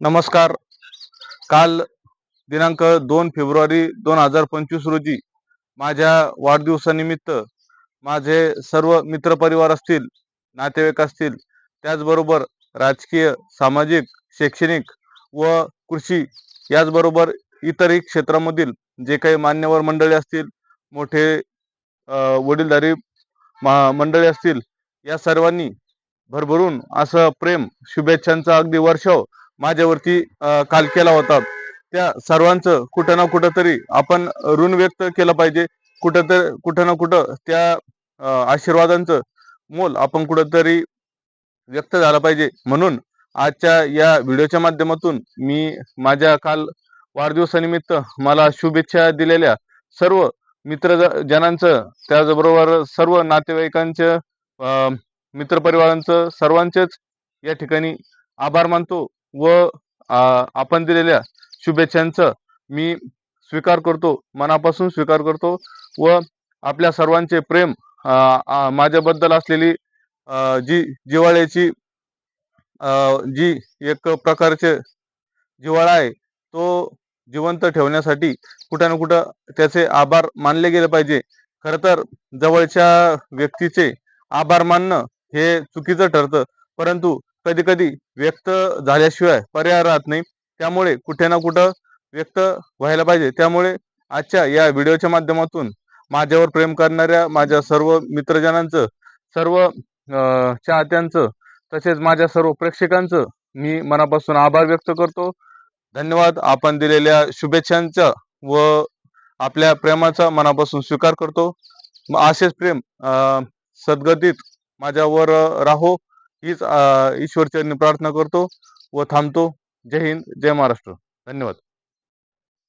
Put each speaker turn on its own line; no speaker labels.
नमस्कार. काल दिनांक दोन फेब्रुवारी दोन हजार पंचवीस रोजी माझ्या वाढदिवसानिमित्त माझे सर्व मित्रपरिवार असतील नातेवाईक असतील त्याचबरोबर राजकीय सामाजिक शैक्षणिक व कृषी याचबरोबर इतरही क्षेत्रामधील जे काही मान्यवर मंडळी असतील मोठे वडीलधारी मा- मंडळी असतील या सर्वांनी भरभरून असं प्रेम शुभेच्छांचा अगदी वर्षाव माझ्यावरती काल केला होता. त्या सर्वांचं कुठं ना कुठं तरी आपण ऋण व्यक्त केलं पाहिजे. कुठं तर कुठं ना कुठं त्या आशीर्वादांचं मोल आपण कुठंतरी व्यक्त झाला पाहिजे. म्हणून आजच्या या व्हिडिओच्या माध्यमातून मी माझ्या काल वाढदिवसानिमित्त मला शुभेच्छा दिलेल्या सर्व मित्र जनांचं त्याचबरोबर सर्व नातेवाईकांचं अं, मित्रपरिवारांचं सर्वांचेच या ठिकाणी आभार मानतो व आपण दिलेल्या शुभेच्छांचं मी स्वीकार करतो मनापासून स्वीकार करतो व आपल्या सर्वांचे प्रेम माझ्याबद्दल असलेली जी जिव्हाळ्याची जी एक प्रकारचे जिव्हाळा आहे तो जिवंत ठेवण्यासाठी कुठं ना कुठं त्याचे आभार मानले गेले पाहिजे. खरं तर जवळच्या व्यक्तीचे आभार मानणं हे चुकीचं ठरतं. परंतु कधी कधी व्यक्त झाल्याशिवाय पर्याय राहत नाही. त्यामुळे कुठे ना कुठं व्यक्त व्हायला पाहिजे. त्यामुळे आजच्या या व्हिडिओच्या माध्यमातून माझ्यावर प्रेम करणाऱ्या माझ्या सर्व मित्रजनांचं सर्व चाहत्यांचं तसेच माझ्या सर्व प्रेक्षकांचं मी मनापासून आभार व्यक्त करतो. धन्यवाद. आपण दिलेल्या शुभेच्छांचा व आपल्या प्रेमाचा मनापासून स्वीकार करतो. असेच प्रेम सद्गतीत माझ्यावर राहो. हीच ईश्वरचरणी प्रार्थना करतो व थांबतो. जय हिंद जय महाराष्ट्र. धन्यवाद.